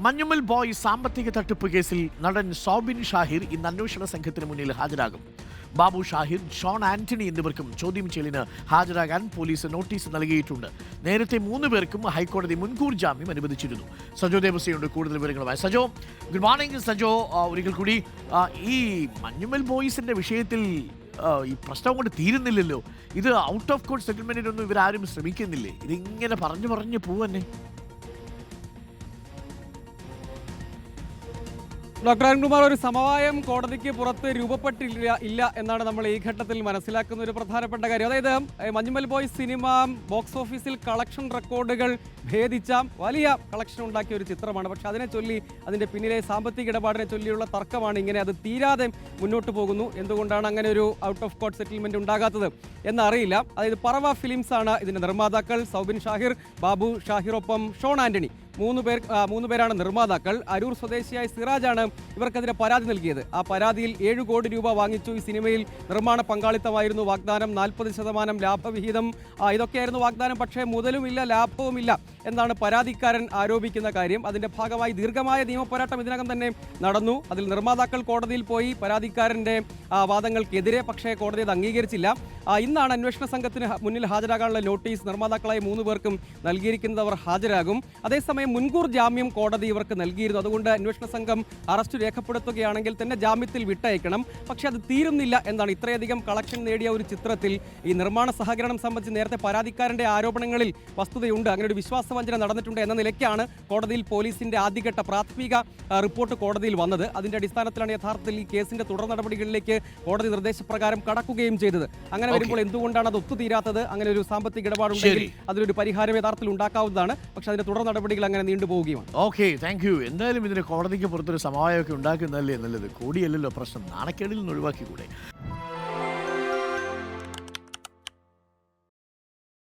Manjummel boy സാമ്പത്തിക തട്ടിപ്പ് കേസിൽ നടൻ സോബിൻ ഷാഹിർ ഇന്ന് അന്വേഷണ സംഘത്തിന് മുന്നിൽ ഹാജരാകും. ബാബു ഷാഹിർ ഷോൺ ആന്റണി എന്നിവർക്കും ചോദ്യം ചെയ്യലിന് ഹാജരാകാൻ പോലീസ് നോട്ടീസ് നൽകിയിട്ടുണ്ട്. നേരത്തെ മൂന്ന് പേർക്കും ഹൈക്കോടതി മുൻകൂർ ജാമ്യം അനുവദിച്ചിരുന്നു. സജോ ദേവസ്വയുണ്ട് കൂടുതൽ വിവരങ്ങളുമായി സജോ. Good morning Sajo. ഒരിക്കൽ കൂടി ഈ മഞ്ഞുമൽ ബോയ്സിന്റെ വിഷയത്തിൽ ഈ പ്രശ്നം കൊണ്ട് തീരുന്നില്ലല്ലോ. ഇത് ഔട്ട് ഓഫ് കോർട്ട് സെറ്റിൽമെന്റിനൊന്നും ഇവരാരും ശ്രമിക്കുന്നില്ലേ? ഇതിങ്ങനെ പറഞ്ഞു പറഞ്ഞു പോവന്നെ ഡോക്ടർ അരുൺകുമാർ ഒരു സമവായം കോടതിക്ക് പുറത്ത് രൂപപ്പെട്ടില്ല ഇല്ല എന്നാണ് നമ്മൾ ഈ ഘട്ടത്തിൽ മനസ്സിലാക്കുന്ന ഒരു പ്രധാനപ്പെട്ട കാര്യം. അതായത് മഞ്ഞുമൽ ബോയ് സിനിമ ബോക്സ് ഓഫീസിൽ കളക്ഷൻ റെക്കോർഡുകൾ ഭേദിച്ച വലിയ കളക്ഷൻ ഉണ്ടാക്കിയ ഒരു ചിത്രമാണ്. പക്ഷെ അതിനെ ചൊല്ലി അതിന്റെ പിന്നിലെ സാമ്പത്തിക ഇടപാടിനെ ചൊല്ലിയുള്ള തർക്കമാണ് ഇങ്ങനെ അത് തീരാതെ മുന്നോട്ട് പോകുന്നു. എന്തുകൊണ്ടാണ് അങ്ങനെ ഒരു ഔട്ട് ഓഫ് കോർട്ട് സെറ്റിൽമെന്റ് ഉണ്ടാകാത്തത്? എന്നറിയില്ല. അതായത് പറവ ഫിലിംസ് ആണ് ഇതിന്റെ നിർമ്മാതാക്കൾ. സൗബിൻ ഷാഹിർ ബാബു ഷാഹിറൊപ്പം ഷോൺ ആന്റണി മൂന്ന് പേർ മൂന്ന് പേരാണ് നിർമ്മാതാക്കൾ. അരൂർ സ്വദേശിയായ സിറാജാണ് ഇവർക്കെതിരെ പരാതി നൽകിയത്. ആ പരാതിയിൽ ഏഴ് കോടി രൂപ വാങ്ങിച്ചു. ഈ സിനിമയിൽ നിർമ്മാണ പങ്കാളിത്തമായിരുന്നു വാഗ്ദാനം. നാൽപ്പത് ശതമാനം ലാഭവിഹിതം. ഇതൊക്കെയായിരുന്നു വാഗ്ദാനം. പക്ഷേ മുതലുമില്ല ലാഭവുമില്ല. എന്നാണ് പരാതിക്കാരൻ ആരോപിക്കുന്ന കാര്യം. അതിന്റെ ഭാഗമായി ദീർഘമായ നിയമപോരാട്ടം ഇതിനകം തന്നെ നടന്നു. അതിൽ നിർമ്മാതാക്കൾ കോടതിയിൽ പോയി പരാതിക്കാരന്റെ വാദങ്ങൾക്കെതിരെ പക്ഷേ കോടതി അത് അംഗീകരിച്ചില്ല. ഇന്നാണ് അന്വേഷണ സംഘത്തിന് മുന്നിൽ ഹാജരാകാനുള്ള നോട്ടീസ് നിർമ്മാതാക്കളായ മൂന്ന് പേർക്കും നൽകിയിരിക്കുന്നവർ ഹാജരാകും. അതേസമയം മുൻകൂർ ജാമ്യം കോടതി ഇവർക്ക് നൽകിയിരുന്നു. അതുകൊണ്ട് അന്വേഷണ സംഘം അറസ്റ്റ് രേഖപ്പെടുത്തുകയാണെങ്കിൽ തന്നെ ജാമ്യത്തിൽ വിട്ടയക്കണം. പക്ഷേ അത് തീരുന്നില്ല എന്നാണ് ഇത്രയധികം കളക്ഷൻ നേടിയ ഒരു ചിത്രത്തിൽ ഈ നിർമ്മാണ സഹകരണം സംബന്ധിച്ച് നേരത്തെ പരാതിക്കാരന്റെ ആരോപണങ്ങളിൽ വസ്തുതയുണ്ട്. അങ്ങനെ ഒരു വിശ്വാസവഞ്ചന നടന്നിട്ടുണ്ട് എന്ന നിലയ്ക്കാണ് കോടതിയിൽ പോലീസിന്റെ ആദ്യഘട്ട പ്രാഥമിക റിപ്പോർട്ട് കോടതിയിൽ വന്നത്. അതിന്റെ അടിസ്ഥാനത്തിലാണ് യഥാർത്ഥത്തിൽ ഈ കേസിന്റെ തുടർ നടപടികളിലേക്ക് കോടതി നിർദ്ദേശപ്രകാരം കടക്കുകയും ചെയ്തത്. അങ്ങനെ വരുമ്പോൾ എന്തുകൊണ്ടാണ് അത് ഒത്തുതീരാത്തത്? അങ്ങനെ ഒരു സാമ്പത്തിക ഇടപാടുണ്ടെങ്കിൽ. അതിലൊരു പരിഹാരം യഥാർത്ഥത്തിൽ ഉണ്ടാക്കാവുന്നതാണ്. പക്ഷെ അതിന്റെ തുടർ നടപടികൾ അങ്ങനെ നീണ്ടുപോവുകയുമാണ് ഓക്കെ താങ്ക് യു. എന്തായാലും ഇതിന് കോടതിക്ക് പുറത്തൊരു സമവായമൊക്കെ ഉണ്ടാക്കുന്നതല്ലേ നല്ലത്? കൂടിയല്ലല്ലോ പ്രശ്നം. നാണക്കേടിൽ നിന്ന് ഒഴിവാക്കി കൂടെ